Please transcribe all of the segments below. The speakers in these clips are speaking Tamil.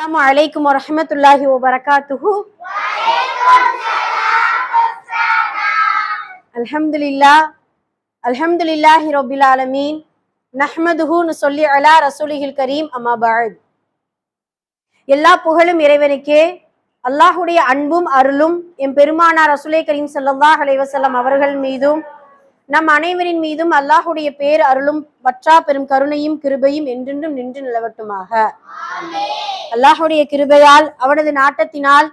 அஸ்ஸலாமு அலைக்கும் வரஹ்மத்துல்லாஹி வபரகாத்துஹு. அல்ஹம்துலில்லா அல்ஹம்துலில்லாஹி ரப்பில் ஆலமீன். நஹ்மதுஹு சொல்லி அலா ரசூலிஹில் கரீம் அம்மா எல்லா புகழும் இறைவனுக்கே அல்லாஹுடைய அன்பும் அருளும் என் பெருமானார் ரசூலே கரீம் சல்லாஹ் அலைவசல்லம் அவர்கள் மீதும் நம் அனைவரின் மீதும் அல்லாஹுடைய பேர் அருளும் வற்றா பெரும் கருணையும் கிருபையும் என்றென்றும் நின்று நிலவட்டுமாக. அல்லாஹுடைய கிருபையால் அவனது நாட்டத்தினால்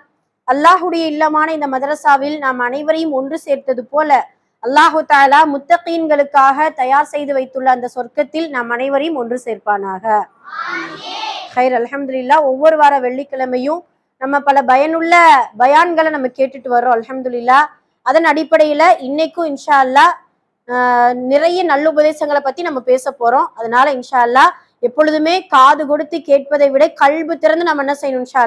அல்லாஹுடைய இல்லமான இந்த மதரசாவில் நாம் அனைவரையும் ஒன்று சேர்த்தது போல அல்லாஹு தாலா முத்தகீன்களுக்காக தயார் செய்து வைத்துள்ள அந்த சொர்க்கத்தில் நாம் அனைவரையும் ஒன்று சேர்ப்பானாக. ஹைர் அலமதுல்லா ஒவ்வொரு வார வெள்ளிக்கிழமையும் நம்ம பல பயனுள்ள பயான்களை நம்ம கேட்டுட்டு வரோம் அலமதுல்லா அதன் அடிப்படையில இன்னைக்கும் இன்ஷா அல்லாஹ் நிறைய நல்ல உபதேசங்களை பத்தி நம்ம பேச போறோம். அதனால இன்ஷா எப்பொழுதுமே காது கொடுத்து கேட்பதை விட கல்வி திறந்து நம்ம என்ன செய்யணும் இன்ஷா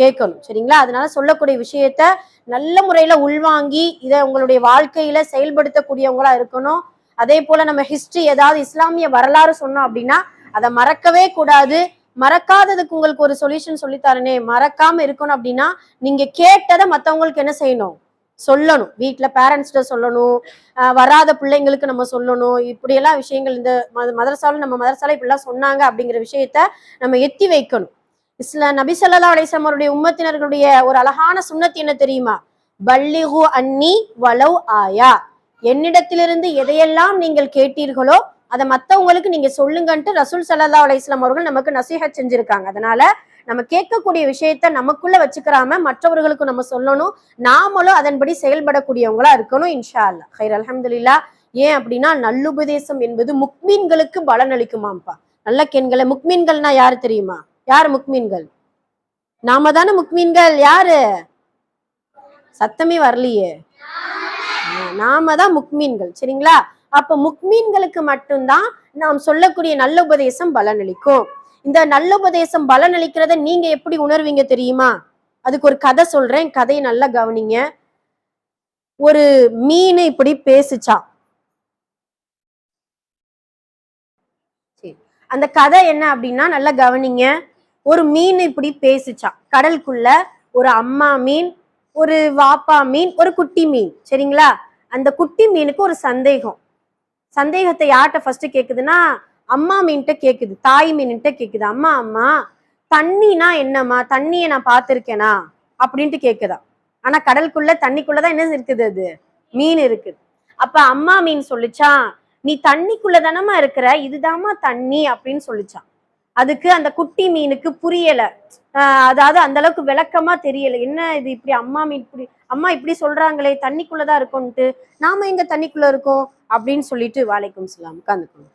கேட்கணும். சரிங்களா? அதனால சொல்லக்கூடிய விஷயத்த நல்ல முறையில உள்வாங்கி இதை உங்களுடைய வாழ்க்கையில செயல்படுத்தக்கூடியவங்களா இருக்கணும். அதே போல நம்ம ஹிஸ்டரி ஏதாவது இஸ்லாமிய வரலாறு சொன்னோம் அப்படின்னா அதை மறக்கவே கூடாது. மறக்காததுக்கு உங்களுக்கு ஒரு சொல்யூஷன் சொல்லித்தரனே மறக்காம இருக்கணும் அப்படின்னா நீங்க கேட்டதை மத்தவங்களுக்கு என்ன செய்யணும்? சொல்லணும். வீட்டில் பேரண்ட்ஸ்கிட்ட சொல்லணும். வராத பிள்ளைங்களுக்கு நம்ம சொல்லணும். இப்படியெல்லாம் விஷயங்கள் இந்த மத மதரசாவில் நம்ம மதரசால இப்படிலாம் சொன்னாங்க அப்படிங்கிற விஷயத்த நம்ம எத்தி வைக்கணும். இஸ்லா நபி ஸல்லல்லாஹு அலைஹி அவருடைய உம்மத்தினர்களுடைய ஒரு அழகான சுண்ணத்து என்ன தெரியுமா? பல்லிஹு அன்னி வலவ் ஆயா. என்னிடத்திலிருந்து எதையெல்லாம் நீங்கள் கேட்டீர்களோ அதை மத்தவங்களுக்கு நீங்க சொல்லுங்கன்ட்டு ரசூல் சல்லா அலைஹி அவர்கள் நமக்கு நசீக செஞ்சிருக்காங்க. அதனால நம்ம கேட்கக்கூடிய விஷயத்த நமக்குள்ள வச்சுக்கிறாம மற்றவர்களுக்கு நம்ம சொல்லணும். நாமளும் அதன்படி செயல்படக்கூடியவங்களா இருக்கணும் இன்ஷா அல்லா ஹைர் அலமதுல்லா ஏன் அப்படின்னா நல்லுபதேசம் என்பது முக்மீன்களுக்கு பலன் அளிக்குமாம்ப்பா. நல்ல கேண்களை முக்மீன்கள்னா யாரு தெரியுமா? யாரு முக்மீன்கள்? நாம தானே முக்மீன்கள் யாரு? சத்தமே வரலையே. நாம தான் முக்மீன்கள் சரிங்களா? அப்ப முக்மீன்களுக்கு மட்டும்தான் நாம் சொல்லக்கூடிய நல்ல உபதேசம் பலனளிக்கும். இந்த நல்ல உபதேசம் பலனளிக்கிறத நீங்க எப்படி உணர்வீங்க தெரியுமா? அதுக்கு ஒரு கதை சொல்றேன். கதையை நல்லா கவனிங்க. ஒரு மீன் இப்படி பேசுச்சா? சரி. அந்த கதை என்ன அப்படின்னா நல்லா கவனிங்க. ஒரு மீன் இப்படி பேசுச்சா? கடலுக்குள்ள ஒரு அம்மா மீன் ஒரு வாப்பா மீன் ஒரு குட்டி மீன். சரிங்களா? அந்த குட்டி மீனுக்கு ஒரு சந்தேகம். சந்தேகத்தை யார்கிட்ட ஃபர்ஸ்ட் கேக்குதுன்னா அம்மா மீன்கிட்ட கேக்குது தாய் மீன்கிட்ட கேக்குது. அம்மா அம்மா தண்ணினா என்னம்மா? தண்ணியை நான் பார்த்துருக்கேனா? அப்படின்ட்டு கேக்குதா. ஆனா கடலுக்குள்ள தண்ணிக்குள்ளதான் என்ன இருக்குது அது? மீன் இருக்குது. அப்ப அம்மா மீன் சொல்லிச்சான் நீ தண்ணிக்குள்ள தானம்மா இருக்கிற? இதுதாம்மா தண்ணி அப்படின்னு சொல்லிச்சான் அதுக்கு அந்த குட்டி மீனுக்கு புரியல. ஆஹ் அதாவது அந்த அளவுக்கு விளக்கமா தெரியல. என்ன இது இப்படி அம்மா மீன் இப்படி அம்மா இப்படி சொல்றாங்களே தண்ணிக்குள்ளதான் இருக்கும்ட்டு நாம எங்க தண்ணிக்குள்ள இருக்கோம்? அப்படின்னு சொல்லிட்டு வாழைக்கும் சலாம் உட்காந்துக்கணும்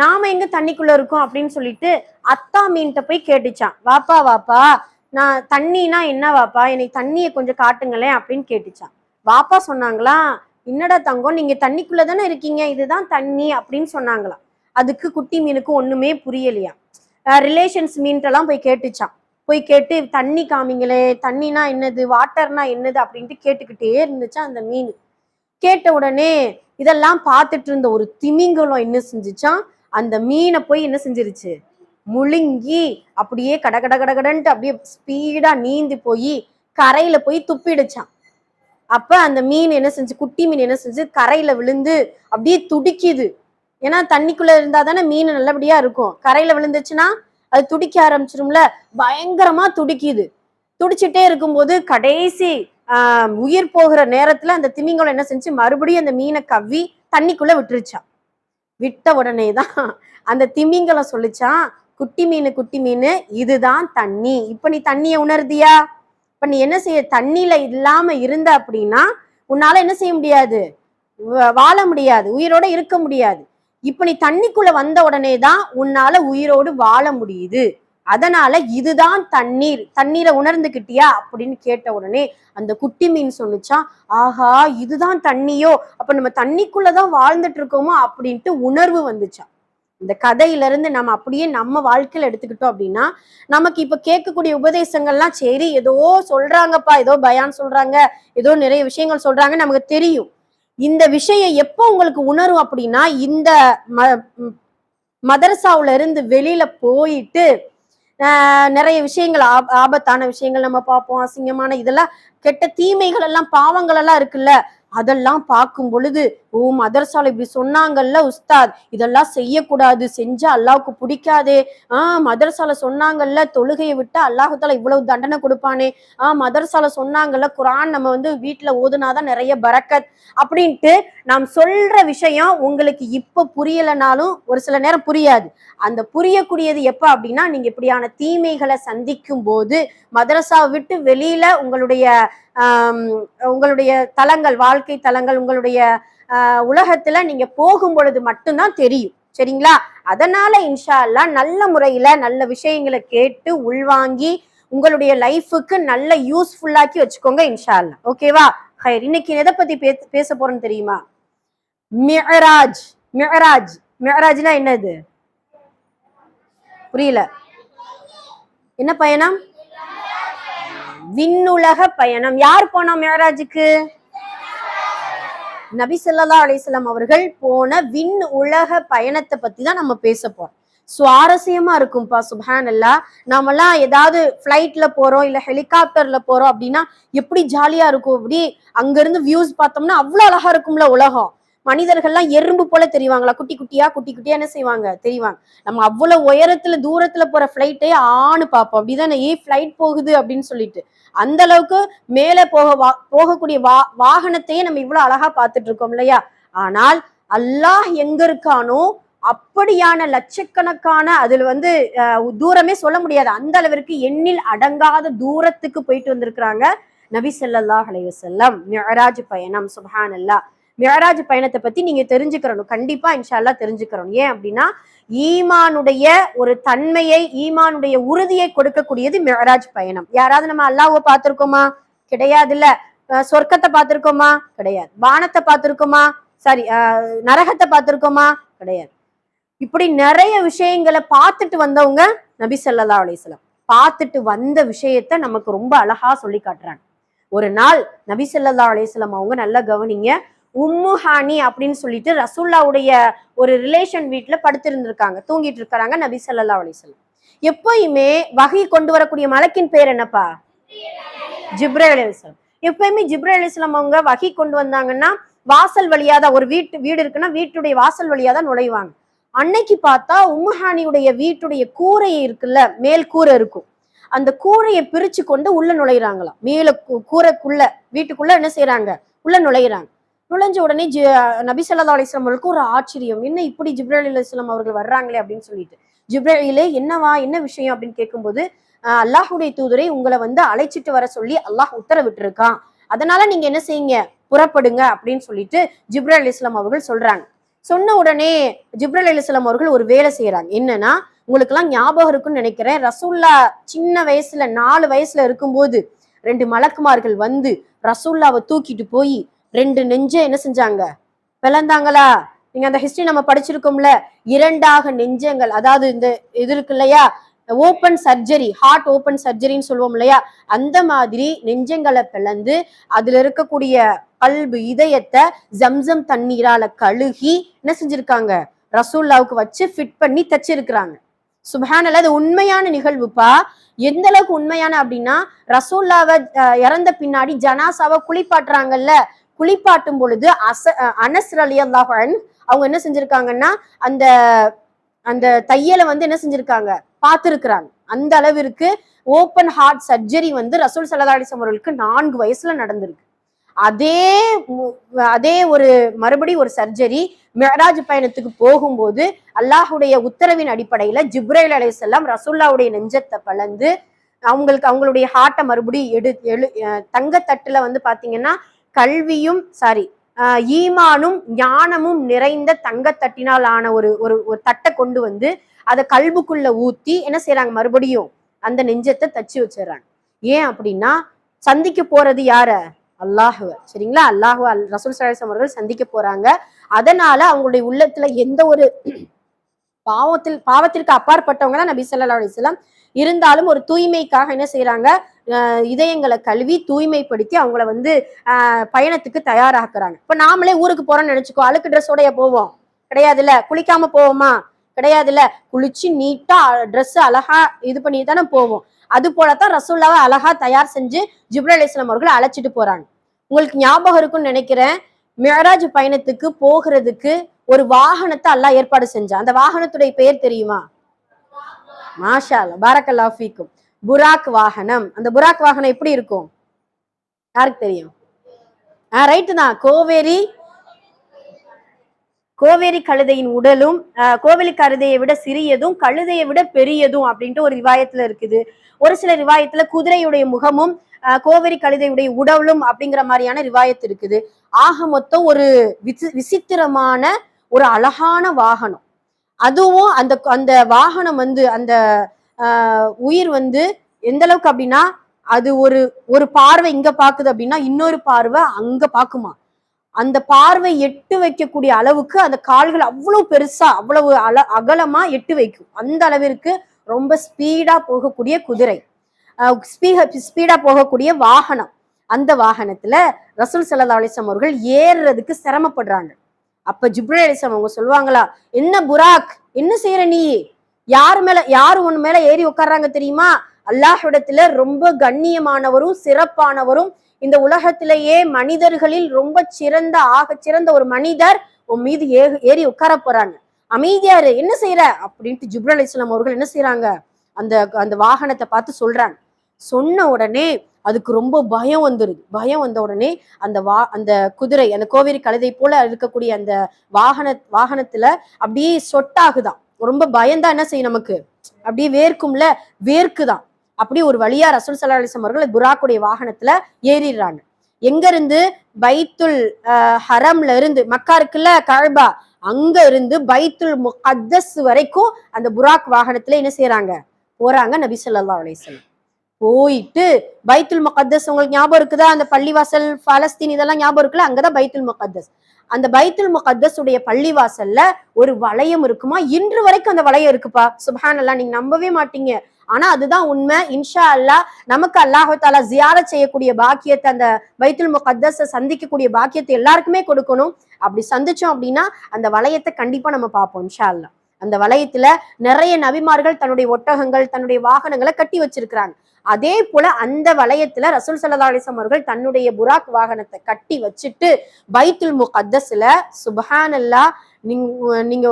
நாம எங்க தண்ணிக்குள்ள இருக்கோம் அப்படின்னு சொல்லிட்டு அத்தா மீன்கிட்ட போய் கேட்டுச்சான். வாப்பா வாப்பா நான் தண்ணினா என்ன வாப்பா? எனக்கு தண்ணியை கொஞ்சம் காட்டுங்களேன் அப்படின்னு கேட்டுச்சான். வாப்பா சொன்னாங்களா என்னடா தங்கம் நீங்க தண்ணிக்குள்ள தானே இருக்கீங்க? இதுதான் தண்ணி அப்படின்னு சொன்னாங்களாம். அதுக்கு குட்டி மீனுக்கு ஒண்ணுமே புரியலையா. ரிலேஷன்ஸ் மீன்ட்டெல்லாம் போய் கேட்டுச்சான். போய் கேட்டு தண்ணி காமிங்களே தண்ணினா என்னது? வாட்டர்னா என்னது? அப்படின்ட்டு கேட்டுக்கிட்டே இருந்துச்சா அந்த மீன். கேட்ட உடனே இதெல்லாம் பார்த்துட்டு இருந்த ஒரு திமிங்கலம் என்ன செஞ்சுச்சான்? அந்த மீனை போய் என்ன செஞ்சிருச்சு? முழுங்கி அப்படியே கட கட கட கடன்ட்டு அப்படியே ஸ்பீடா நீந்தி போய் கரையில போய் துப்பிடுச்சான் அப்ப அந்த மீன் என்ன செஞ்சு குட்டி மீன் என்ன செஞ்சு கரையில விழுந்து அப்படியே துடிக்குது. ஏன்னா தண்ணிக்குள்ள இருந்தா தானே மீன் நல்லபடியா இருக்கும். கரையில விழுந்துச்சுன்னா அது துடிக்க ஆரம்பிச்சிரும்ல. பயங்கரமா துடிக்குது. துடிச்சிட்டே இருக்கும்போது கடைசி ஆஹ் உயிர் போகிற நேரத்துல அந்த திமிங்கலம் என்ன செஞ்சு மறுபடியும் அந்த மீனை கவ்வி தண்ணிக்குள்ள விட்டுருச்சான் விட்ட உடனே தான் அந்த திமிங்கலம் சொல்லிச்சான் குட்டி மீன் குட்டி மீன் இதுதான் தண்ணி. இப்ப நீ தண்ணியை உணர்தியா? இப்ப நீ என்ன செய்ய தண்ணியில இல்லாம இருந்த அப்படின்னா உன்னால என்ன செய்ய முடியாது? வாழ முடியாது. உயிரோட இருக்க முடியாது. இப்ப நீ தண்ணிக்குள்ள வந்த உடனே தான் உன்னால உயிரோடு வாழ முடியுது. அதனால இதுதான் தண்ணீர் தண்ணீரை உணர்ந்துகிட்டியா அப்படின்னு கேட்ட உடனே அந்த குட்டி மீன் சொன்னுச்சான் ஆஹா இதுதான் தண்ணியோ அப்ப நம்ம தண்ணிக்குள்ளதான் வாழ்ந்துட்டு இருக்கோமோ? அப்படின்ட்டு உணர்வு வந்துச்சான் இந்த கதையில இருந்து நம்ம அப்படியே நம்ம வாழ்க்கையில எடுத்துக்கிட்டோம் அப்படின்னா நமக்கு இப்ப கேட்கக்கூடிய உபதேசங்கள்லாம் சரி ஏதோ சொல்றாங்கப்பா ஏதோ பயான் சொல்றாங்க ஏதோ நிறைய விஷயங்கள் சொல்றாங்க நமக்கு தெரியும். இந்த விஷயம் எப்போ உங்களுக்கு உணரும் அப்படின்னா இந்த ம ம், மதரசாவுல இருந்து வெளியில போயிட்டு நிறைய விஷயங்கள் ஆப் ஆபத்தான விஷயங்கள் நம்ம பார்ப்போம் அசிங்கமான இதெல்லாம் கெட்ட தீமைகள் எல்லாம் பாவங்கள் எல்லாம் இருக்குல்ல அதெல்லாம் பார்க்கும் பொழுது ஓ மதரசால இப்படி சொன்னாங்கல்ல உஸ்தாத் இதெல்லாம் செய்யக்கூடாது செஞ்சா அல்லாவுக்கு பிடிக்காதே. ஆஹ் மதர்சால சொன்னாங்கல்ல தொழுகையை விட்டு அல்லாஹால இவ்வளவு தண்டனை கொடுப்பானே. ஆஹ் மதர்சால சொன்னாங்கல்ல குரான் நம்ம வந்து வீட்டுல ஓதுனாதான் நிறைய பறக்கத் அப்படின்ட்டு நாம் சொல்ற விஷயம் உங்களுக்கு இப்ப புரியலைனாலும் ஒரு சில நேரம் புரியாது. அந்த புரியக்கூடியது எப்ப அப்படின்னா நீங்க இப்படியான தீமைகளை சந்திக்கும் போது மதரசா விட்டு வெளியில உங்களுடைய உங்களுடைய தலங்கள் வாழ்க்கை தலங்கள் உங்களுடைய உலகத்துல நீங்க போகும் பொழுது மட்டும்தான் தெரியும். சரிங்களா? அதனால இன்ஷா நல்ல முறையில நல்ல விஷயங்களை கேட்டு உள்வாங்கி உங்களுடைய லைஃபுக்கு நல்ல யூஸ்ஃபுல்லாக்கி வச்சுக்கோங்க இன்ஷா ஓகேவா? ஹைர் இன்னைக்கு எதை பத்தி பேச பேச போறோம்னு தெரியுமா? மிஅராஜ் மிஅராஜ் மிஅராஜ்னா என்னது? புரியல. என்ன பயணம்? விண்ணுலக பயணம். யார் போனா மியராஜுக்கு நபி சொல்லா அலிஸ்லாம் அவர்கள் போன விண் உலக பயணத்தை பத்தி தான் நம்ம பேச போறோம். சுவாரஸ்யமா இருக்கும்பா சுபஹான் அல்லா நாமெல்லாம் ஏதாவது ஃப்ளைட்ல போறோம் இல்ல ஹெலிகாப்டர்ல போறோம் அப்படின்னா எப்படி ஜாலியா இருக்கும்? அப்படி அங்க இருந்து வியூஸ் பார்த்தோம்னா அவ்வளவு அழகா இருக்கும்ல உலகம். மனிதர்கள்லாம் எறும்பு போல தெரிவாங்களா? குட்டி குட்டியா குட்டி குட்டியா என்ன செய்வாங்க? தெரிவாங்க. நம்ம அவ்வளவு உயரத்துல தூரத்துல போற ஃபிளைட்டே ஆணு பார்ப்போம். அப்படிதானே? ஏ ஃபிளைட் போகுது அப்படின்னு சொல்லிட்டு. அந்த அளவுக்கு மேலே போக வா- போகக்கூடிய வா வாகனத்தையே நம்ம இவ்வளவு அழகா பார்த்துட்டு இருக்கோம் இல்லையா? ஆனால் அல்லாஹ் எங்க இருக்கானோ அப்படியான லட்சக்கணக்கான அதுல வந்து தூரமே சொல்ல முடியாது. அந்த அளவிற்கு எண்ணில் அடங்காத தூரத்துக்கு போயிட்டு வந்திருக்கிறாங்க நபி ஸல்லல்லாஹு அலைவசல்லம் வஸல்லம். பயணம் பயணம் அல்லா மியராஜ் பயணத்தை பத்தி நீங்க தெரிஞ்சுக்கிறணும். கண்டிப்பா இன்ஷா அல்லாஹ் தெரிஞ்சுக்கிறணும். ஏன் அப்படின்னா ஈமானுடைய ஒரு தன்மையை ஈமானுடைய உறுதியை கொடுக்கக்கூடியது மிராஜ் பயணம். யாராவது நம்ம அல்லாவை பார்த்திருக்கோமா? கிடையாது இல்ல சொர்க்கத்தை பார்த்திருக்கோமா? கிடையாது. வானத்தை பார்த்திருக்கோமா? சாரி நரகத்தை பார்த்திருக்கோமா? கிடையாது. இப்படி நிறைய விஷயங்களை பார்த்துட்டு வந்தவங்க நபி ஸல்லல்லாஹு அலிஸ்லாம் பார்த்துட்டு வந்த விஷயத்த நமக்கு ரொம்ப அழகா சொல்லி காட்டுறாங்க. ஒரு நாள் நபி ஸல்லல்லாஹு அலிஸ்லாம் அவங்க நல்லா கவனிங்க. உம்மு ஹானி அப்படின்னு சொல்லிட்டு ரசூல்லாவுடைய ஒரு ரிலேஷன் வீட்டுல படுத்திருந்திருக்காங்க. தூங்கிட்டு இருக்கிறாங்க நபி சல்லா அலிசல்லாம் எப்பயுமே வகை கொண்டு வரக்கூடிய மலக்கின் பேர் என்னப்பா? ஜிப்ரே அலிஸ்லாம் எப்பயுமே ஜிப்ரே அலிஸ்லாம் அவங்க வகை கொண்டு வந்தாங்கன்னா வாசல் வழியா தான் ஒரு வீட்டு வீடு இருக்குன்னா வீட்டுடைய வாசல் வழியா தான் நுழைவாங்க. அன்னைக்கு பார்த்தா உம்முஹானியுடைய வீட்டுடைய கூரை இருக்குல்ல மேல் கூரை இருக்கும். அந்த கூரையை பிரிச்சு கொண்டு உள்ள நுழையிறாங்களாம். மேல கூரைக்குள்ள வீட்டுக்குள்ள என்ன செய்றாங்க? உள்ள நுழையிறாங்க. நுழைஞ்ச உடனே ஜி நபி சல்லா அலிஸ்லாம் அவர்களுக்கு ஒரு ஆச்சரியம். என்ன இப்படி ஜிப்ரேல் அலிஸ்லாம் அவர்கள் வர்றாங்களே அப்படின்னு சொல்லிட்டு. ஜிப்ரேலே என்னவா என்ன விஷயம் அப்படின்னு கேட்கும்போது அல்லாஹுடைய தூதரை உங்களை வந்து அழைச்சிட்டு வர சொல்லி அல்லாஹ் உத்தரவிட்டிருக்கான். அதனால நீங்க என்ன செய்யுங்க? புறப்படுங்க அப்படின்னு சொல்லிட்டு ஜிப்ரல் அலிஸ்லாம் அவர்கள் சொல்றாங்க. சொன்ன உடனே ஜிப்ரல் அலிஸ்லாம் அவர்கள் ஒரு வேலை செய்யறாங்க என்னன்னா உங்களுக்கு எல்லாம் ஞாபகம் இருக்குன்னு நினைக்கிறேன். ரசூல்லா சின்ன வயசுல நாலு வயசுல இருக்கும்போது ரெண்டு மலக்குமார்கள் வந்து ரசூல்லாவை தூக்கிட்டு போய் ரெண்டு நெஞ்ச என்ன செஞ்சாங்க? பிளந்தாங்களா? நீங்க அந்த ஹிஸ்டரி நம்ம படிச்சிருக்கோம்ல. இரண்டாக நெஞ்சங்கள். அதாவது இந்த இது இருக்கு இல்லையா? ஓப்பன் சர்ஜரி ஹார்ட் ஓப்பன் சர்ஜரின்னு சொல்லுவோம் இல்லையா? அந்த மாதிரி நெஞ்சங்களை பிளந்து அதுல இருக்கக்கூடிய கல்பு இதயத்தை ஜம்சம் தண்ணீரால கழுகி என்ன செஞ்சிருக்காங்க? ரசூல்லாவுக்கு வச்சு ஃபிட் பண்ணி தச்சிருக்கிறாங்க. சுபஹானல்ல அது உண்மையான நிகழ்வுப்பா. எந்த அளவுக்கு உண்மையான அப்படின்னா ரசூல்லாவை இறந்த பின்னாடி ஜனாசாவை குளிப்பாட்டுறாங்கல்ல. குளிப்பாட்டும் பொழுது அச அஹ், அனஸ் அலி அல்லாஹன் அவங்க என்ன செஞ்சிருக்காங்கன்னா அந்த அந்த தையலை வந்து என்ன செஞ்சிருக்காங்க? பார்த்துருக்குறாங்க. அந்த அளவிற்கு ஓப்பன் ஹார்ட் சர்ஜரி வந்து ரசூல் சல்லா அலிஸ்லாம் அவர்களுக்கு நான்கு வயசுல நடந்திருக்கு. அதே அதே ஒரு மறுபடி ஒரு சர்ஜரி மெஹராஜ் பயணத்துக்கு போகும்போது அல்லாஹுடைய உத்தரவின் அடிப்படையில ஜிப்ரேல் அலைஹிஸ்ஸலாம் ரசூல்லாவுடைய நெஞ்சத்தை பலந்து அவங்களுக்கு அவங்களுடைய ஹார்ட்டை மறுபடியும் எடு எழு அஹ் தங்கத்தட்டுல வந்து பாத்தீங்கன்னா கல்வியும் சாரி ஈமானும் ஞானமும் நிறைந்த தங்கத்தட்டினால் ஆன ஒரு ஒரு ஒரு தட்டை கொண்டு வந்து அதை கல்புக்குள்ள ஊத்தி என்ன செய்யறாங்க மறுபடியும் அந்த நெஞ்சத்தை தச்சு வச்சிடறாங்க. ஏன் அப்படின்னா சந்திக்க போறது யார? அல்லாஹுவ. சரிங்களா? அல்லாஹுவ அல் ரசூல் சலாசம் அவர்கள் சந்திக்க போறாங்க. அதனால அவங்களுடைய உள்ளத்துல எந்த ஒரு பாவத்தில் பாவத்திற்கு அப்பாற்பட்டவங்க தான் நபி ஸல்லல்லாஹு அலைஹி இருந்தாலும் ஒரு தூய்மைக்காக என்ன செய்யறாங்க இதயங்களை கழுவி தூய்மைப்படுத்தி அவங்கள வந்து ஆஹ் பயணத்துக்கு தயாராக்குறாங்க. இப்போ நாமளே ஊருக்கு போறோம்னு நினைச்சுக்கோ அழுக்கு ட்ரெஸ்ஸோடய போவோம். கிடையாதுல்ல? குளிக்காம போவோமா? கிடையாதுல்ல? குளிச்சு நீட்டா ட்ரெஸ் அழகா இது பண்ணி தானே போவோம். அது போலத்தான் ரசூல்லாவை அழகா தயார் செஞ்சு ஜிப்ரல் அலிஸ்லாம் அவர்கள் அழைச்சிட்டு போறாங்க. உங்களுக்கு ஞாபகம் இருக்கும்னு நினைக்கிறேன். மியராஜ் பயணத்துக்கு போகிறதுக்கு ஒரு வாகனத்தை அல்லாஹ் ஏற்பாடு செஞ்சான். அந்த வாகனத்துடைய பெயர் தெரியுமா? மாஷா அல்லா பாரக்கல்லா ஃபீக்கும். புராக் வாகனம். அந்த புராக் வாகனம் எப்படி இருக்கும்? யாருக்கு தெரியும்? ஆஹ் ரைட்டு தான். கோவேரி கோவேரி கழுதையின் உடலும் ஆஹ், கழுதையை விட சிறியதும் கழுதையை விட பெரியதும் அப்படின்ட்டு ஒரு ரிவாயத்துல இருக்குது. ஒரு சில ரிவாயத்துல குதிரையுடைய முகமும் ஆஹ், கோவேரி கழுதையுடைய உடலும் அப்படிங்கிற மாதிரியான ரிவாயத்து இருக்குது. ஆக மொத்தம் ஒரு விசி விசித்திரமான ஒரு அழகான வாகனம். அதுவும் அந்த அந்த வாகனம் வந்து அந்த உயிர் வந்து எந்த அளவுக்கு அப்படின்னா அது ஒரு ஒரு பார்வை இங்க பாக்குது அப்படின்னா இன்னொரு பார்வை அங்க பாக்குமா அந்த பார்வை எட்டு வைக்கக்கூடிய அளவுக்கு அந்த கால்கள் அவ்வளவு பெருசா அவ்வளவு அல அகலமா எட்டு வைக்கும். அந்த அளவிற்கு ரொம்ப ஸ்பீடா போகக்கூடிய குதிரை. ஸ்பீடா போகக்கூடிய வாகனம். அந்த வாகனத்துல ரசூல் சல்லா அலிஸ்லாம் அவர்கள் ஏறுறதுக்கு சிரமப்படுறாங்க. அப்ப ஜிப்ரல் அலிஸ்லாம் அவங்க சொல்லுவாங்களா என்ன புராக்? என்ன செய்யற நீ? யார் மேல யார் உன் மேல ஏறி உட்கார்றாங்க தெரியுமா? அல்லாஹிடத்துல ரொம்ப கண்ணியமானவரும் சிறப்பானவரும் இந்த உலகத்திலேயே மனிதர்களில் ரொம்ப சிறந்த ஆக சிறந்த ஒரு மனிதர் உன் மீது ஏ ஏறி உட்கார போறாங்க. அமைதியாரு என்ன செய்யற அப்படின்ட்டு ஜிப்ரல் அலிஸ்லாம் அவர்கள் என்ன செய்யறாங்க அந்த அந்த வாகனத்தை பார்த்து சொல்றாங்க. சொன்ன உடனே அதுக்கு ரொம்ப பயம் வந்துருது. பயம் வந்த உடனே அந்த வா அந்த குதிரை அந்த கோவேரி கழுதை போல இருக்கக்கூடிய அந்த வாகன வாகனத்துல அப்படியே சொட்டாகுதான். ரொம்ப பயந்தா என்ன செய்யும் நமக்கு? அப்படியே வேர்க்கும்ல? வேர்க்குதான். அப்படியே ஒரு வழியா ரசூல் சல்லா அலிஸ்லாம் அவர்கள் புராக்குடைய வாகனத்துல ஏறிடுறாங்க. எங்க இருந்து பைத்துல் ஹரம்ல இருந்து மக்கா இருக்குல்ல கழ்பா அங்க இருந்து பைத்துல் முகத்தஸ் வரைக்கும் அந்த புராக் வாகனத்துல என்ன செய்யறாங்க போறாங்க நபி சொல்லா அலைஹி போயிட்டு பைத்துல் முகத்தஸ் உங்களுக்கு ஞாபகம் இருக்குதா? அந்த பள்ளிவாசல் பாலஸ்தீன் இதெல்லாம் ஞாபகம் இருக்குல்ல? அங்கதான் பைத்துல் முகத்தஸ். அந்த பைத்துல் முகத்தஸ் பள்ளிவாசல்ல ஒரு வளையம் இருக்குமா? இன்று வரைக்கும் அந்த வளையம் இருக்குப்பா. சுபஹானல்லாஹ் நீங்க நம்பவே மாட்டீங்க. ஆனா அதுதான் உண்மை. இன்ஷா அல்லாஹ் நமக்கு அல்லாஹு தாலா ஜியாரத் செய்யக்கூடிய பாக்கியத்தை அந்த பைத்துல் முகத்தஸ சந்திக்கக்கூடிய பாக்கியத்தை எல்லாருக்குமே கொடுக்கணும். அப்படி சந்திச்சோம் அப்படின்னா அந்த வளையத்தை கண்டிப்பா நம்ம பார்ப்போம் இன்ஷா அல்லாஹ் அந்த வளையத்துல நிறைய நபிமார்கள் தன்னுடைய ஒட்டகங்கள் தன்னுடைய வாகனங்களை கட்டி வச்சிருக்கிறாங்க. அதே போல அந்த வளையத்துல ரசூல் சல்லா அலிசம் அவர்கள் தன்னுடைய புராக் வாகனத்தை கட்டி வச்சுட்டு பைத்துல் முகத்தஸ்ல சுபஹானல்லா நீங்க நீங்க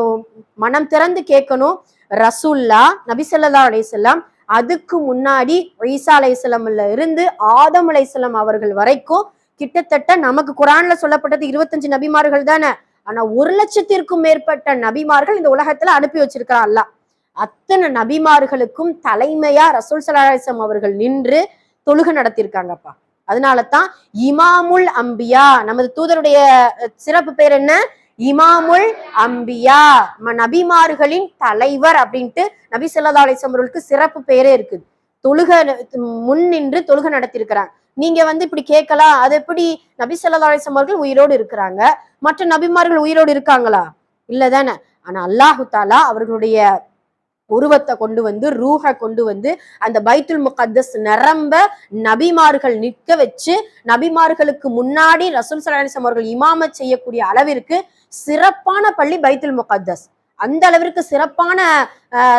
மனம் திறந்து கேட்கணும் ரசூல்லா நபிசல்லா அலிசல்லாம் அதுக்கு முன்னாடி ஈசா அலைசலம்ல இருந்து ஆதம் அலைசலம் அவர்கள் வரைக்கும் கிட்டத்தட்ட நமக்கு குரான்ல சொல்லப்பட்டது இருபத்தஞ்சு நபிமார்கள் தானே. ஆனா ஒரு லட்சத்திற்கும் மேற்பட்ட நபிமார்கள் இந்த உலகத்துல அனுப்பி வச்சிருக்கிறான் அல்லாஹ். அத்தனை நபிமார்களுக்கும் தலைமையா ரசூல் சலாஹம் அவர்கள் நின்று தொழுக நடத்தியிருக்காங்கப்பா. அதனால தான் இமாமுல் அம்பியா நமது தூதருடைய சிறப்பு பேர் என்ன? இமாமுல் அம்பியா நம்ம நபிமார்களின் தலைவர் அப்படின்ட்டு நபி ஸல்லல்லாஹு அலைஹி அவர்களுக்கு சிறப்பு பேரே இருக்குது. தொழுக முன் நின்று தொழுகை நடத்தியிருக்கிறாங்க. நீங்க வந்து இப்படி கேட்கலாம் அது எப்படி நபி ஸல்லல்லாஹு அலைஹி அவர்கள் உயிரோடு இருக்கிறாங்க? மற்ற நபிமார்கள் உயிரோடு இருக்காங்களா? இல்லதானே ஆனா அல்லாஹு தாலா அவர்களுடைய உருவத்தை கொண்டு வந்து ரூஹ கொண்டு வந்து அந்த பைத்துல் முகத்தஸ் நிரம்ப நபிமார்கள் நிற்க வச்சு நபிமார்களுக்கு முன்னாடி ரசூல் சலாஹம் அவர்கள் இமாம செய்யக்கூடிய அளவிற்கு சிறப்பான பள்ளி பைத்துல் முகத்தஸ். அந்த அளவிற்கு சிறப்பான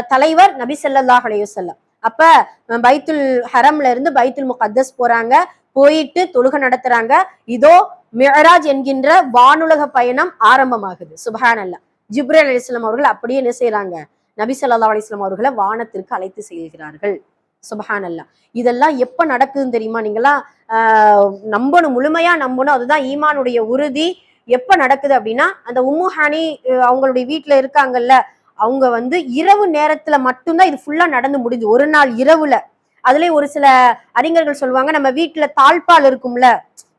தலைவர் நபி செல்லல்லாஹ் அலையுசல்லம் அப்ப அஹ், பைத்துல் ஹரம்ல இருந்து பைத்துல் முகத்தஸ் போறாங்க போயிட்டு தொழுகை நடத்துறாங்க. இதோ மியராஜ் என்கின்ற வானுலக பயணம் ஆரம்பமாகுது. சுபஹானல்லாஹ் ஜிப்ரேல் அலிஸ்லாம் அவர்கள் அப்படியே என்ன செய்யறாங்க நபி சல்லா அலிஸ்லாம் அவர்களை வானத்திற்கு அழைத்து செல்கிறார்கள். அல்லா இதெல்லாம் எப்ப நடக்குதுன்னு தெரியுமா? நீங்களா நம்பணும் முழுமையா நம்பணும். அதுதான் ஈமானுடைய உறுதி. எப்ப நடக்குது அப்படின்னா அந்த உம்மு ஹானி அவங்களுடைய வீட்டுல இருக்காங்கல்ல அவங்க வந்து இரவு நேரத்துல மட்டும்தான் இது ஃபுல்லா நடந்து முடிஞ்சு ஒரு நாள் இரவுல. அதுலயே ஒரு சில அறிஞர்கள் சொல்லுவாங்க நம்ம வீட்டுல தாழ்பால் இருக்கும்ல.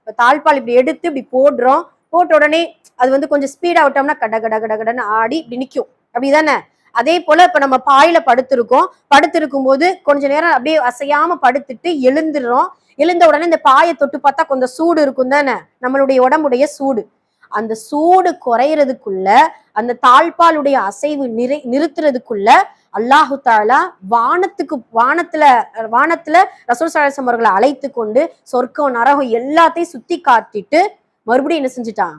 இப்ப தாழ்பால் இப்படி எடுத்து இப்படி போடுறோம். போட்ட உடனே அது வந்து கொஞ்சம் ஸ்பீடா விட்டோம்னா கட கட கட கடன்னு ஆடி இப்படி நிற்கும் அப்படிதானே? அதே போல இப்ப நம்ம பாயில படுத்திருக்கோம். படுத்திருக்கும் போது கொஞ்ச நேரம் அப்படியே அசையாம படுத்துட்டு எழுந்துடுறோம். எழுந்த உடனே இந்த பாயை தொட்டு பார்த்தா கொஞ்சம் சூடு இருக்கும் தானே? நம்மளுடைய உடம்புடைய சூடு. அந்த சூடு குறையறதுக்குள்ள அந்த தாழ்பாலுடைய அசைவு நிறை நிறுத்துறதுக்குள்ள அல்லாஹு தாலா வானத்துக்கு வானத்துல வானத்துல ரசூல் சலாசம் அவர்களை அழைத்து கொண்டு சொர்க்கம் நரகம் எல்லாத்தையும் சுத்தி காட்டிட்டு மறுபடியும் என்ன செஞ்சுட்டான்?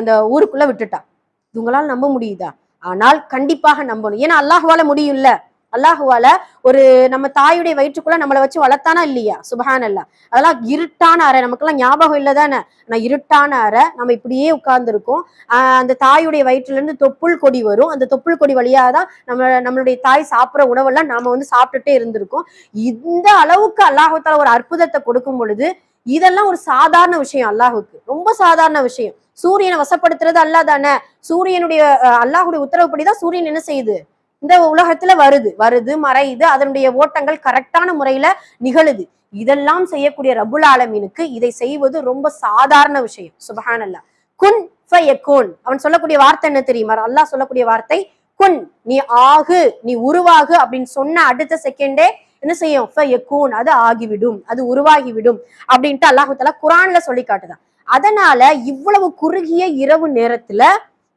அந்த ஊருக்குள்ள விட்டுட்டான். இவங்களால நம்ப முடியுதா? ஆனால் கண்டிப்பாக நம்பணும். ஏன்னா அல்லாஹுவால முடியும்ல. அல்லாஹுவால ஒரு நம்ம தாயுடைய வயிற்றுக்குள்ள நம்மளை வச்சு வளர்த்தானா இல்லையா? சுபஹான் அல்லா அதெல்லாம் இருட்டான அறை. நமக்கெல்லாம் ஞாபகம் இல்லை தானே நான் இருட்டான அறை. நம்ம இப்படியே உட்கார்ந்துருக்கோம். ஆஹ் அந்த தாயுடைய வயிற்றுல இருந்து தொப்புள் கொடி வரும். அந்த தொப்புள் கொடி வழியாக தான் நம்ம நம்மளுடைய தாய் சாப்பிட்ற உணவெல்லாம் நாம வந்து சாப்பிட்டுட்டே இருந்திருக்கோம். இந்த அளவுக்கு அல்லாஹால ஒரு அற்புதத்தை கொடுக்கும் பொழுது இதெல்லாம் ஒரு சாதாரண விஷயம் அல்லாஹுக்கு. ரொம்ப சாதாரண விஷயம். சூரியனை வசப்படுத்துறது அல்லாஹ் தானே சூரியனுடைய அல்லாஹுடைய உத்தரவுப்படிதான் சூரியன் என்ன செய்யுது? இந்த உலகத்துல வருது. வருது மறையுது. அதனுடைய ஓட்டங்கள் கரெக்டான முறையில நிகழுது. இதெல்லாம் செய்யக்கூடிய ரபுல் ஆலமீனுக்கு இதை செய்வது ரொம்ப சாதாரண விஷயம். சுபஹானல்லா. குன் ஃபயக்குன். அவன் சொல்லக்கூடிய வார்த்தை என்ன தெரியுமா? அல்லாஹ் சொல்லக்கூடிய வார்த்தை குன் நீ ஆகு நீ உருவாகு அப்படின்னு சொன்ன அடுத்த செகண்டே என்ன செய்யும்? எக்கூன் அது ஆகிவிடும் அது உருவாகிவிடும் அப்படின்ட்டு அல்லாஹு தஆலா குரான்ல சொல்லி காட்டுதான். அதனால இவ்வளவு குறுகிய இரவு நேரத்துல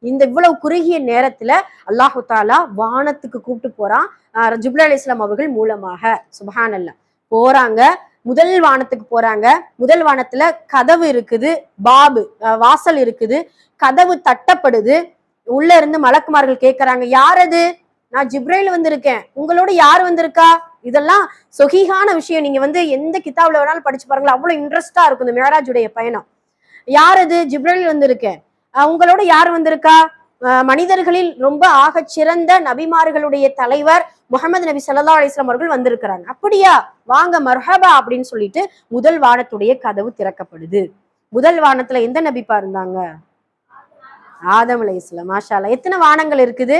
இந்த இவ்வளவு குறுகிய நேரத்துல அல்லாஹு தாலா வானத்துக்கு கூப்பிட்டு போறான் ஜிப்ல அலி இஸ்லாம் அவர்கள் மூலமாக. சுபஹான் அல்லா போறாங்க முதல் வானத்துக்கு போறாங்க. முதல் வானத்துல கதவு இருக்குது பாபு வாசல் இருக்குது. கதவு தட்டப்படுது. உள்ள இருந்து மலக்குமார்கள் கேட்கறாங்க யார் அது? நான் ஜிப்ரைல் வந்திருக்கேன். உங்களோட யார் வந்திருக்கா? இதெல்லாம் சொகிகான விஷயம். நீங்க வந்து எந்த கிதாப்ல வேணாலும் படிச்சு பாருங்களேன். அவ்வளவு இன்ட்ரெஸ்டா இருக்கும் இந்த மேராஜுடைய பயணம். யார் அது? ஜிப்ரைல் வந்திருக்கு. உங்களோட யார் வந்திருக்கா? அஹ் மனிதர்களில் ரொம்ப ஆக சிறந்த நபிமார்களுடைய தலைவர் முகமது நபி சல்லா அலிஸ்லாம் அவர்கள் வந்திருக்கிறாங்க. அப்படியா? வாங்க மர்ஹபா அப்படின்னு சொல்லிட்டு முதல் வானத்துடைய கதவு திறக்கப்படுது. முதல் வானத்துல எந்த நபிப்பா இருந்தாங்க? ஆதம் அலி இஸ்லாம் அல்லாஹ் எத்தனை வானங்கள் இருக்குது?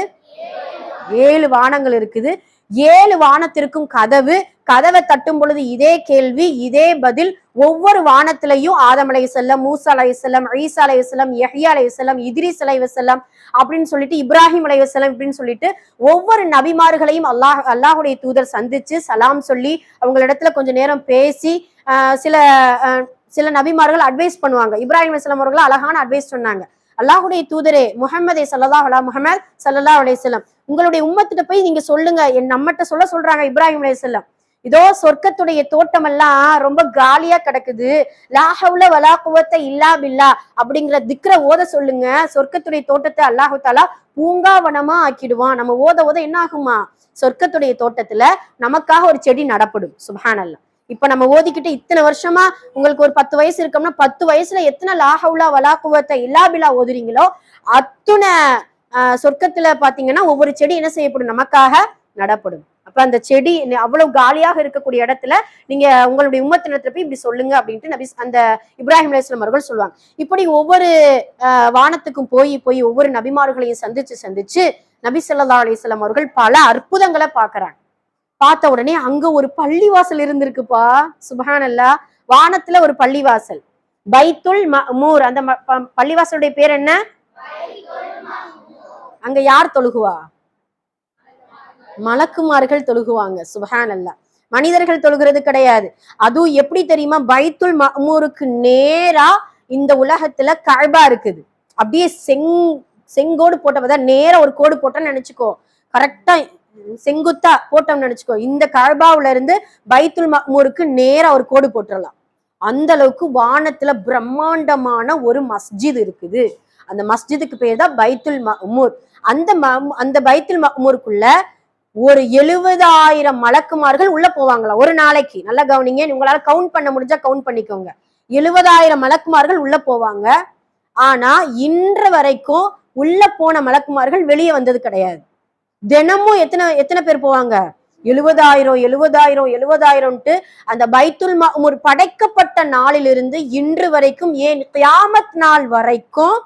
ஏழு வானங்கள் இருக்குது. ஏழு வானத்திற்கும் கதவு. கதவை தட்டும் பொழுது இதே கேள்வி இதே பதில். ஒவ்வொரு வானத்திலையும் ஆதம் அலைஹிஸ்ஸலாம் மூசா அலைஹிஸ்ஸலாம் ஈசா அலைஹிஸ்ஸலாம் யஹ்யா அலைஹிஸ்ஸலாம் இத்ரிஸ் செல்லம் அப்படின்னு சொல்லிட்டு இப்ராஹிம் அலைஹிஸ்ஸலாம் இப்படின்னு சொல்லிட்டு ஒவ்வொரு நபிமார்களையும் அல்லாஹ் அல்லாஹுடைய தூதர் சந்திச்சு சலாம் சொல்லி அவங்களிடத்துல கொஞ்ச நேரம் பேசி சில சில நபிமார்கள் அட்வைஸ் பண்ணுவாங்க. இப்ராஹிம் அலைஹிஸ்ஸலாம் அவர்கள் அழகான அட்வைஸ் சொன்னாங்க. அல்லாஹுடைய தூதரே முகமதே சல்லதா அலா முகமது சல்லா அலையம் உங்களுடைய உம்மத்திட்ட போய் நீங்க சொல்லுங்க. என் நம்மகிட்ட சொல்ல சொல்றாங்க இப்ராஹிம் அலையம் இதோ சொர்க்கத்துடைய தோட்டம் எல்லாம் ரொம்ப காலியா கிடக்குது. லாஹவுல வலா குவத்தை இல்லா பில்லா அப்படிங்கிற திக்ர ஓத சொல்லுங்க. சொர்க்கத்துடைய தோட்டத்தை அல்லாஹு தாலா பூங்காவனமா ஆக்கிடுவான். நம்ம ஓத ஓத என்ன ஆகுமா சொர்க்கத்துடைய தோட்டத்துல நமக்காக ஒரு செடி நடப்படும். சுபஹானல்லா. இப்ப நம்ம ஓதிக்கிட்டு இத்தனை வருஷமா உங்களுக்கு ஒரு பத்து வயசு இருக்கோம்னா பத்து வயசுல எத்தனை லாஹவுலா வலாக்குவத்தை இல்லாபிலா ஓதுறீங்களோ அத்துணை ஆஹ் சொர்க்கத்துல பாத்தீங்கன்னா ஒவ்வொரு செடி என்ன செய்யப்படும்? நமக்காக நடப்படும். அப்ப அந்த செடி அவ்வளவு காலியாக இருக்கக்கூடிய இடத்துல நீங்க உங்களுடைய உம்மத்தினத்துல போய் இப்படி சொல்லுங்க அப்படின்ட்டு நபி அந்த இப்ராஹிம் அலைஹிஸ்ஸலாம் அவர்கள் சொல்லுவாங்க. இப்படி ஒவ்வொரு வானத்துக்கும் போய் போய் ஒவ்வொரு நபிமார்களையும் சந்திச்சு சந்திச்சு நபி சொல்லா அலிஸ்லாம் அவர்கள் பல அற்புதங்களை பார்க்கறாங்க. பார்த்த உடனே அங்க ஒரு பள்ளிவாசல் இருந்திருக்குப்பா. சுபஹானல்லா. வானத்துல ஒரு பள்ளிவாசல். பைத்துல் மூர் அந்த பள்ளிவாசலுடைய பேர் என்ன? அங்க யார் தொழுகுவா? மலக்குமார்கள் தொழுகுவாங்க. சுபஹான் அல்லா மனிதர்கள் தொழுகிறது கிடையாது. அதுவும் எப்படி தெரியுமா? பைத்துல் மூருக்கு நேரா இந்த உலகத்துல கழ்பா இருக்குது. அப்படியே செங் செங்கோடு போட்டவதான் நேரா ஒரு கோடு போட்டா நினைச்சுக்கோ. கரெக்டா செங்குத்தா போட்டோம்னு நினைச்சுக்கோ. இந்த கஅபாவுல இருந்து பைத்துல் மக்மூருக்கு நேரா ஒரு கோடு போட்டுறலாம். அந்த அளவுக்கு வானத்துல பிரம்மாண்டமான ஒரு மஸ்ஜித் இருக்குது. அந்த மஸ்ஜிதுக்கு பேர் தான் பைத்துல் மஅமூர். அந்த ம- அந்த பைத்துல் மஅமூருக்குள்ள ஒரு எழுபதாயிரம் மலக்குமார்கள் உள்ள போவாங்களா? ஒரு நாளைக்கு. நல்லா கவனிங்க. உங்களால கவுண்ட் பண்ண முடிஞ்சா கவுண்ட் பண்ணிக்கோங்க. எழுபதாயிரம் மலக்குமார்கள் உள்ள போவாங்க. ஆனா இன்று வரைக்கும் உள்ள போன மலக்குமார்கள் வெளியே வந்தது கிடையாது. தினமும் எத்தனை எத்தனை பேர் போவாங்க? எழுபதாயிரம் எழுபதாயிரம் எழுபதாயிரம்ட்டு அந்த பைத்துல் ஒரு படைக்கப்பட்ட நாளிலிருந்து இன்று வரைக்கும் ஏன் கியாமத் நாள் வரைக்கும்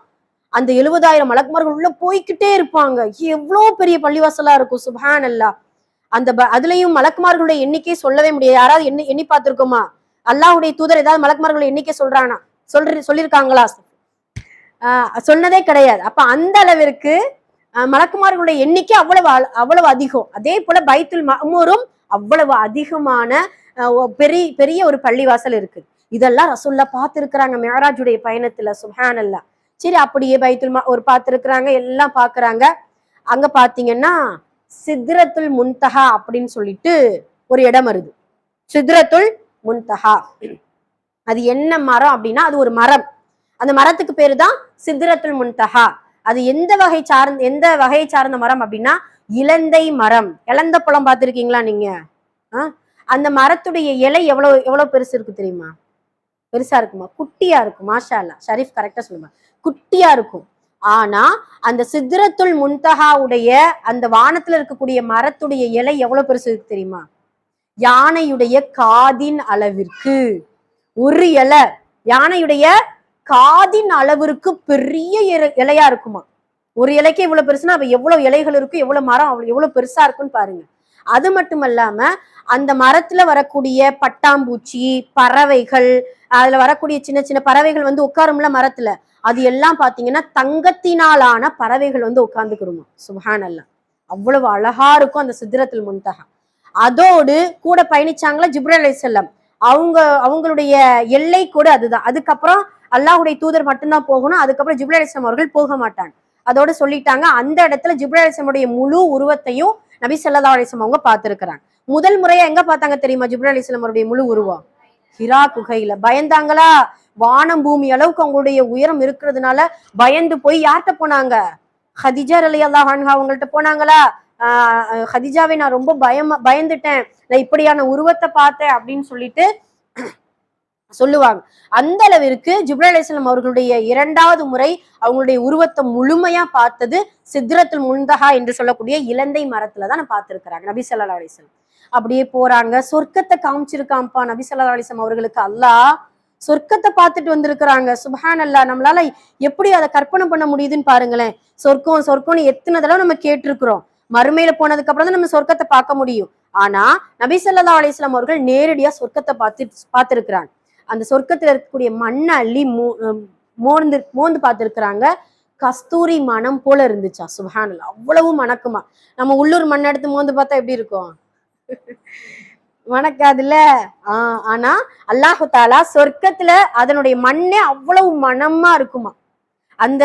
அந்த எழுபதாயிரம் மலக்குமார்கள் உள்ள போய்க்கிட்டே இருப்பாங்க. எவ்வளோ பெரிய பள்ளிவாசலா இருக்கும் சுபான் அல்லா அந்த ப- அதுலயும் மலக்குமார்களுடைய எண்ணிக்கை சொல்லவே முடியாது. யாராவது எண்ணி எண்ணி பார்த்திருக்கோமா? அல்லாவுடைய தூதர் ஏதாவது மலக்குமார்களுடைய எண்ணிக்கை சொல்றானா? சொல்ற சொல்லியிருக்காங்களா ஆஹ் சொன்னதே கிடையாது. அப்ப அந்த அளவிற்கு மலக்குமார்களுடைய எண்ணிக்கை அவ்வளவு அவ்வளவு அதிகம். அதே போல பைத்துல் மமூரும் அவ்வளவு அதிகமான ஆஹ் பெரிய பெரிய ஒரு பள்ளிவாசல் இருக்கு. இதெல்லாம் ரசுல்லா பார்த்துருக்குறாங்க மேராஜுடைய பயணத்துல சுஹானல்லா சரி அப்படியே பைத்துல் ஒரு பார்த்துருக்குறாங்க எல்லாம் பார்க்கறாங்க. அங்க பாத்தீங்கன்னா சித்ரத்துல் முன்தஹா அப்படின்னு சொல்லிட்டு ஒரு இடம் வருது. சித்ரத்துல் முன்தஹா. அது என்ன மரம் அப்படின்னா அது ஒரு மரம். அந்த மரத்துக்கு பேரு தான் சித்திரத்துல் முன்தஹா. அது எந்த வகை சார்ந்த எந்த வகையை சார்ந்த மரம் அப்படின்னா இலந்தை மரம். இலந்த பழம் பார்த்திருக்கீங்களா நீங்க? அந்த மரத்துடைய இலை எவ்வளவு எவ்வளவு பெருசு இருக்கு தெரியுமா? பெருசா இருக்குமா? குட்டியா இருக்கும் மாஷா அல்லா ஷரீஃப் கரெக்டா சொல்லுங்க. குட்டியா இருக்கும். ஆனா அந்த சித்திரத்துல் முன்தகாவுடைய அந்த வானத்துல இருக்கக்கூடிய மரத்துடைய இலை எவ்வளவு பெருசு இருக்கு தெரியுமா? யானையுடைய காதின் அளவிற்கு. ஒரு இலை யானையுடைய காதின் அளவிற்கு பெரிய இலையா இருக்குமா? ஒரு இலைக்கு இவ்வளவு பெருசுன்னா அவ எவ்வளவு இலைகள் இருக்கும் எவ்வளவு மரம் அவ்வளவு எவ்வளவு பெருசா இருக்குன்னு பாருங்க. அது மட்டும் இல்லாம அந்த மரத்துல வரக்கூடிய பட்டாம்பூச்சி பறவைகள் அதுல வரக்கூடிய சின்ன சின்ன பறவைகள் வந்து உட்காரும்ல மரத்துல அது எல்லாம் பாத்தீங்கன்னா தங்கத்தினாலான பறவைகள் வந்து உட்கார்ந்துக்கிடுமா? சுபஹான் எல்லாம் அவ்வளவு அழகா இருக்கும் அந்த சித்திரத்தில் முன்தகா. அதோடு கூட பயணிச்சாங்களா ஜிப்ரல் அலைஹிஸ்ஸலாம் அவங்க அவங்களுடைய எல்லை கூட அதுதான். அதுக்கப்புறம் அல்லாஹுடைய தூதர் மட்டும்தான் போகணும் அதுக்கப்புறம் ஜிப்ரல் அலிஸ்லாம் அவர்கள் போக மாட்டான் அதோட சொல்லிட்டாங்க அந்த இடத்துல ஜிப்ரல் அலிஸ்லமுடைய முழு உருவத்தையும் நபி ஸல்லல்லாஹு அலைஹி அவங்க பார்த்துருக்கிறாங்க. முதல் முறையா எங்க பார்த்தாங்க தெரியுமா ஜிப்ரல் அலிஸ்லாம் அவருடைய முழு உருவம்? ஹிரா குகையில. பயந்தாங்களா? வானம் பூமி அளவுக்கு அவங்களுடைய உயரம் இருக்கிறதுனால பயந்து போய் யார்கிட்ட போனாங்க? ஹதிஜா அலி அல்லாஹ் அவங்கள்ட்ட போனாங்களா? ஆஹ் ஹதிஜாவை நான் ரொம்ப பயமா பயந்துட்டேன். நான் இப்படியான உருவத்தை பார்த்தேன் அப்படின்னு சொல்லிட்டு சொல்லுவாங்க. அந்த அளவிற்கு ஜிப்ரல் அலிஸ்லாம் அவர்களுடைய இரண்டாவது முறை அவங்களுடைய உருவத்தை முழுமையா பார்த்தது சித்திரத்தில் முந்தகா என்று சொல்லக்கூடிய இலந்தை மரத்துல தான் நான் பார்த்திருக்கிறாங்க நபி ஸல்லல்லாஹு அப்படியே போறாங்க. சொர்க்கத்தை காமிச்சிருக்காம்ப்பா நபி ஸல்லல்லாஹு அலைஹி அவர்களுக்கு அல்லாஹ் சொர்க்கத்தை பார்த்துட்டு வந்திருக்கிறாங்க. சுபஹான் அல்லாஹ் நம்மளால எப்படி அதை கற்பனை பண்ண முடியுதுன்னு பாருங்களேன். சொர்க்கம் சொர்க்கம்னு எத்தனை தடவை நம்ம கேட்டிருக்கிறோம். மறுமையில போனதுக்கு அப்புறம் தான் நம்ம சொர்க்கத்தை பார்க்க முடியும். ஆனா நபி சொல்லா அலிஸ்லாம் அவர்கள் நேரடியா சொர்க்கத்தை பார்த்து பார்த்திருக்கிறாங்க. அந்த சொர்க்கத்துல இருக்கக்கூடிய மண்ணை அள்ளி மோ- மோர்ந்து மோந்து பார்த்துருக்குறாங்க. கஸ்தூரி மனம் போல இருந்துச்சா? சுபஹானல் அவ்வளவு மணக்குமா. நம்ம உள்ளூர் மண் எடுத்து மோந்து பார்த்தா எப்படி இருக்கும்? மணக்காதுல்ல? ஆஹ் ஆனா அல்லாஹு தாலா சொர்க்கத்துல அதனுடைய மண்ணே அவ்வளவு மணமா இருக்குமா. அந்த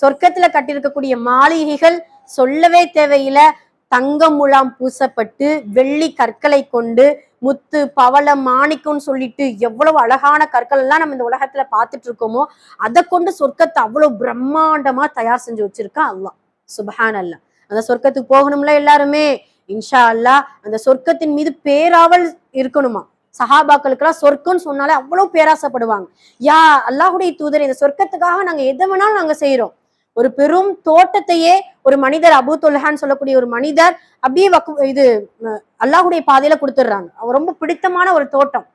சொர்க்கத்துல கட்டியிருக்கக்கூடிய மாளிகைகள் சொல்லவே தேவையில்லை. தங்க முலாம் பூசப்பட்டு வெள்ளி கற்களை கொண்டு முத்து பவளம் மாணிக்கம்னு சொல்லிட்டு எவ்வளவு அழகான கற்கள் எல்லாம் நம்ம இந்த உலகத்துல பார்த்துட்டு இருக்கோமோ அதை கொண்டு சொர்க்கத்தை அவ்வளவு பிரம்மாண்டமா தயார் செஞ்சு வச்சிருக்கா அல்லாஹ். சுபஹான் அல்லாஹ் அந்த சொர்க்கத்துக்கு போகணும்ல எல்லாருமே? இன்ஷா அல்லாஹ் அந்த சொர்க்கத்தின் மீது பேராவல் இருக்கணுமா? சஹாபாக்களுக்கெல்லாம் சொர்க்கம்னு சொன்னாலே அவ்வளவு பேராசைப்படுவாங்க. யா அல்லாஹுடைய தூதர் இந்த சொர்க்கத்துக்காக நாங்க எதை வேணாலும் நாங்க செய்யறோம் ஒரு பெரும் தோட்டத்தையே ஒரு மனிதர் அபு தொல்ஹான்னு சொல்லக்கூடிய ஒரு மனிதர் அப்படியே வக்கு இது அஹ், அல்லாஹுடைய பாதையில கொடுத்துடுறாங்க. அவர் ரொம்ப பிடித்தமான ஒரு தோட்டம்.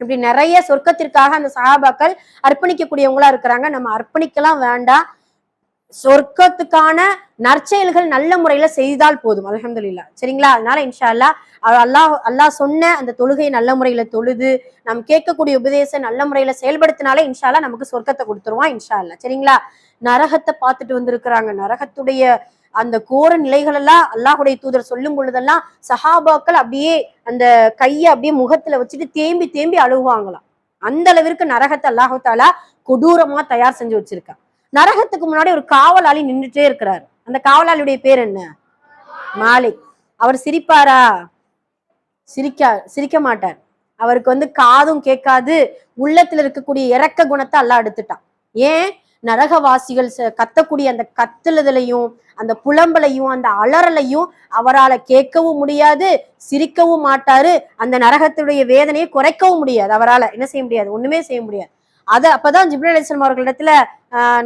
இப்படி நிறைய சொர்க்கத்திற்காக அந்த சஹாபாக்கள் அர்ப்பணிக்கக்கூடியவங்களா இருக்கிறாங்க. நம்ம அர்ப்பணிக்கலாம் வேண்டாம். சொர்க்கத்துக்கான நற்செயல்கள் நல்ல முறையில செய்தால் போதும் அலமதுல்லா சரிங்களா? அதனால இன்ஷா அல்லாஹ் அல்லாஹ் அல்லாஹ் சொன்ன அந்த தொழுகையை நல்ல முறையில தொழுது நம் கேட்கக்கூடிய உபதேசம் நல்ல முறையில செயல்படுத்தினாலே இன்ஷா நமக்கு சொர்க்கத்தை கொடுத்துருவான் இன்ஷா அல்லா சரிங்களா? நரகத்தை பார்த்துட்டு வந்திருக்கிறாங்க. நரகத்துடைய அந்த கோர நிலைகள் எல்லாம் அல்லாஹுடைய தூதர் சொல்லும் பொழுதெல்லாம் சஹாபாக்கள் அப்படியே அந்த கையை அப்படியே முகத்துல வச்சுட்டு தேம்பி தேம்பி அழுகுவாங்களாம். அந்த அளவிற்கு நரகத்தை அல்லாஹாலா கொடூரமா தயார் செஞ்சு வச்சிருக்கான் நரகத்துக்கு முன்னாடி ஒரு காவலாளி நின்றுட்டே இருக்கிறாரு. அந்த காவலாளியுடைய பேர் என்ன? மாலிக். அவர் சிரிப்பாரா? சிரிக்கா சிரிக்க மாட்டார். அவருக்கு வந்து காதும் கேட்காது உள்ளத்துல இருக்கக்கூடிய இரக்க குணத்தை அல்லாஹ் எடுத்துட்டான். ஏன்? நரகவாசிகள் கத்தக்கூடிய அந்த கத்துலதுலையும் அந்த புலம்பலையும் அந்த அலறலையும் அவரால கேட்கவும் முடியாது சிரிக்கவும் மாட்டாரு. அந்த நரகத்துடைய வேதனையை குறைக்கவும் முடியாது. அவரால என்ன செய்ய முடியாது? ஒண்ணுமே செய்ய முடியாது. அதை அப்பதான் ஜிப்ரல் அலிஸ்லாம் அவர்களிடத்துல ஆஹ்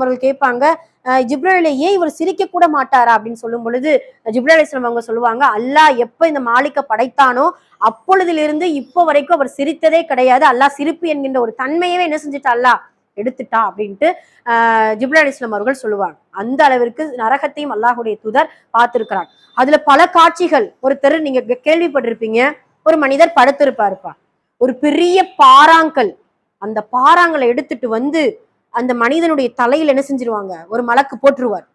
அவர்கள் கேட்பாங்க ஆஹ் ஏன் இவர் சிரிக்க கூட மாட்டாரா அப்படின்னு சொல்லும் பொழுது ஜிப்ரல் அலிஸ்லாம் அவங்க சொல்லுவாங்க அல்லாஹ் எப்ப இந்த மாலிக்க படைத்தானோ அப்பொழுதிலிருந்து இப்போ வரைக்கும் அவர் சிரித்ததே கிடையாது. அல்லாஹ் சிரிப்பு என்கின்ற ஒரு தன்மையவே என்ன செஞ்சுட்டா? அல்லாஹ் எடுத்துட்டா அப்படின்ட்டு ஆஹ் ஜிப்ரல் அலிஸ்லாம் அவர்கள் சொல்லுவாங்க. அந்த அளவிற்கு நரகத்தையும் அல்லாஹுடைய தூதர் பார்த்திருக்கிறாங்க அதுல பல காட்சிகள் ஒருத்தர் நீங்க கேள்விப்பட்டிருப்பீங்க ஒரு மனிதர் படுத்திருப்பாருப்பா. ஒரு பெரிய பாறாங்கல் அந்த பாறாங்களை எடுத்துட்டு வந்து அந்த மனிதனுடைய தலையில என்ன செஞ்சிருவாங்க? ஒரு மலக்கு போட்டுருவார்.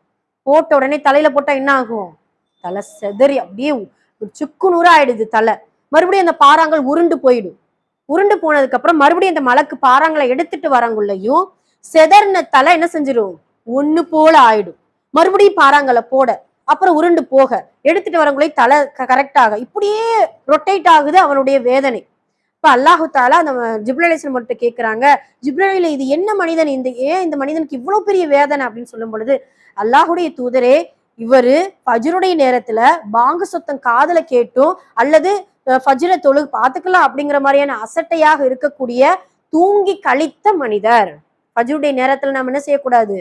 போட்ட உடனே தலையில போட்டா என்ன ஆகும்? தலை செதறி அப்படியே ஒரு சுக்கு நூறு ஆயிடுது தலை. மறுபடியும் அந்த பாறாங்கல் உருண்டு போயிடும். உருண்டு போனதுக்கு அப்புறம் மறுபடியும் அந்த மலக்கு பாறாங்களை எடுத்துட்டு வரங்குள்ளையும் செதறின தலை என்ன செஞ்சிடும் ஒண்ணு போல ஆயிடும். மறுபடியும் பாறாங்களை போட அப்புறம் உருண்டு போக எடுத்துட்டு வரங்குள்ளே தலை கரெக்டாக ஆக இப்படியே ரொட்டேட் ஆகுது அவனுடைய வேதனை. இப்ப அல்லாஹு தாலா அந்த ஜிப்ரலேசன் மட்டும் கேட்கிறாங்க ஜிப்ரலில இது என்ன மனிதன்? இந்த ஏன் இந்த மனிதனுக்கு இவ்வளவு பெரிய வேதனை? அப்படின்னு சொல்லும் பொழுது அல்லாஹுடைய தூதரே இவரு ஃபஜ்ருடைய நேரத்துல பாங்கு சொத்தம் காதல கேட்டும் அல்லது ஃபஜ்ர தொழு பாத்துக்கலாம் அப்படிங்கிற மாதிரியான அசட்டையாக இருக்கக்கூடிய தூங்கி கழித்த மனிதர். ஃபஜ்ருடைய நேரத்துல நம்ம என்ன செய்யக்கூடாது?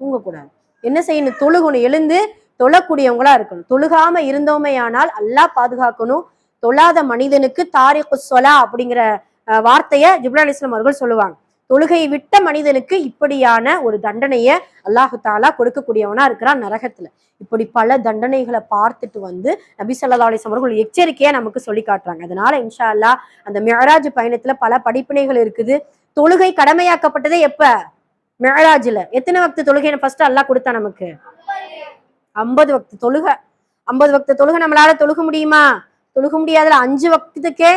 தூங்கக்கூடாது. என்ன செய்யணும்? தொழுகணும். எழுந்து தொழக்கூடியவங்களா இருக்கணும். தொழுகாம இருந்தோமே ஆனால் அல்லாஹ் பாதுகாக்கணும். தொழாத மனிதனுக்கு தாரிக்கு சொலா அப்படிங்கிற வார்த்தையை வார்த்தைய ஜிப்ரா அலிஸ்லாம் அவர்கள் சொல்லுவாங்க. தொழுகையை விட்ட மனிதனுக்கு இப்படியான ஒரு தண்டனைய அல்லாஹு தாலா கொடுக்கக்கூடியவனா இருக்கிறான் நரகத்துல. இப்படி பல தண்டனைகளை பார்த்துட்டு வந்து நபி ஸல்லல்லாஹு அலைஹி அவர்கள் எச்சரிக்கையா நமக்கு சொல்லி காட்டுறாங்க. அதனால இன்ஷா அல்லாஹ் அந்த மெஹராஜ் பயணத்துல பல படிப்பினைகள் இருக்குது. தொழுகை கடமையாக்கப்பட்டதே எப்ப? மெஹராஜ்ல. எத்தனை வக்து தொழுகை ஃபர்ஸ்ட் அல்லாஹ் கொடுத்தா நமக்கு? ஐம்பது வக்து தொழுகை. ஐம்பது வக்து தொழுகை நம்மளால தொழுக முடியுமா? தொழுக முடியாதுல அஞ்சு வக்துக்கே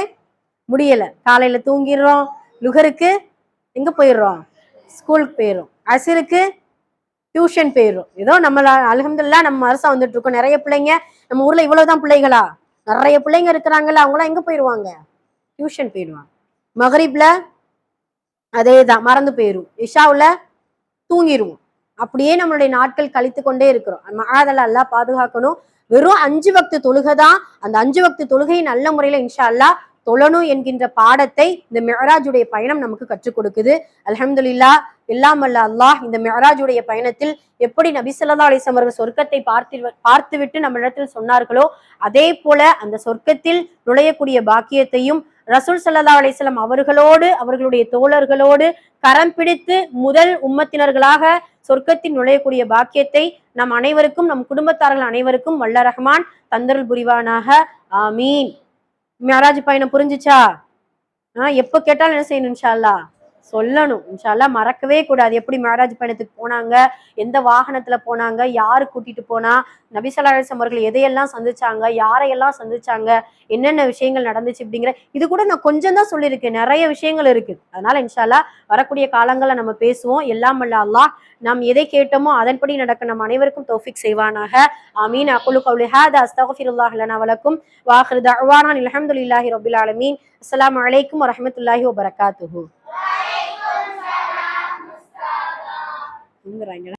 முடியல. காலையில தூங்கிடுறோம் லுகருக்கு எங்க போயிடுறோம்? ஸ்கூலுக்கு போயிடுறோம். அசிருக்கு டியூஷன் போயிடுறோம். ஏதோ நம்ம அலகம்துல்லா நம்ம அரசா வந்துட்டு இருக்கோம் நிறைய பிள்ளைங்க நம்ம ஊர்ல இவ்வளவுதான் பிள்ளைகளா? நிறைய பிள்ளைங்க இருக்கிறாங்கல்ல அவங்களாம் எங்க போயிடுவாங்க? டியூஷன் போயிடுவாங்க. மகரீப்ல அதே தான் மறந்து போயிரும். இஷாவுல தூங்கிடுவோம் அப்படியே நம்மளுடைய நாட்கள் கழித்து கொண்டே இருக்கிறோம் அதெல்லாம் எல்லாம் பாதுகாக்கணும். வெறும் அஞ்சு வக்து தொழுகை தான். அந்த அஞ்சு வக்து தொழுகையை நல்ல முறையில இன்ஷா அல்லாஹ் தொழணும் என்கின்ற பாடத்தை இந்த மெஹராஜுடைய பயணம் நமக்கு கற்றுக் கொடுக்குது. அலமதுல்லா எல்லாம் அல்ல அல்லாஹ் இந்த மெஹராஜுடைய பயணத்தில் எப்படி நபிசல்லா ஸல்லல்லாஹு அவர்கள் சொர்க்கத்தை பார்த்து பார்த்துவிட்டு நம்ம இடத்தில் சொன்னார்களோ அதே போல அந்த சொர்க்கத்தில் நுழையக்கூடிய பாக்கியத்தையும் ரசூல் சல்லா அலிஸ்லாம் அவர்களோடு அவர்களுடைய தோழர்களோடு கரம் பிடித்து முதல் உம்மத்தினர்களாக சொர்க்கத்தில் நுழையக்கூடிய பாக்கியத்தை நம் அனைவருக்கும் நம் குடும்பத்தார்கள் அனைவருக்கும் வல்ல ரஹ்மான் தந்தருள் புரிவானாக. ஆமீன். மியாராஜ் பயணம் புரிஞ்சுச்சா? ஆஹ் எப்ப கேட்டாலும் என்ன செய்யணும் இன்ஷா சொல்லணும். இன்ஷால்லாம் மறக்கவே கூடாது. எப்படி மேராஜ் பயணத்துக்கு போனாங்க? எந்த வாகனத்துல போனாங்க? யாரு கூட்டிட்டு போனா? நபி அவர்கள் எதையெல்லாம் சந்திச்சாங்க? யாரையெல்லாம் சந்திச்சாங்க? என்னென்ன விஷயங்கள் நடந்துச்சு அப்படிங்கிற இது கூட நான் கொஞ்சம் தான் சொல்லியிருக்கேன். நிறைய விஷயங்கள் இருக்கு. அதனால இன்ஷால்லா வரக்கூடிய காலங்களில் நம்ம பேசுவோம். எல்லாம் அல்ல அல்லாஹ். நாம் எதை கேட்டோமோ அதன்படி நடக்க நம் அனைவருக்கும் தோஃபிக் செய்வானாக. ஆமீன். அக்குலு கவுலி ஹாத். அஸ்தக்ஃபிருல்லாஹ் லனா வலக்கும். வாஹிரு தஅவானா. அல்ஹம்துலில்லாஹி ரப்பில் ஆலமீன். அஸ்ஸலாமு அலைக்கும் வரஹ்மத்துல்லாஹி வபரகாத்துஹு. தூங்குறாங்க.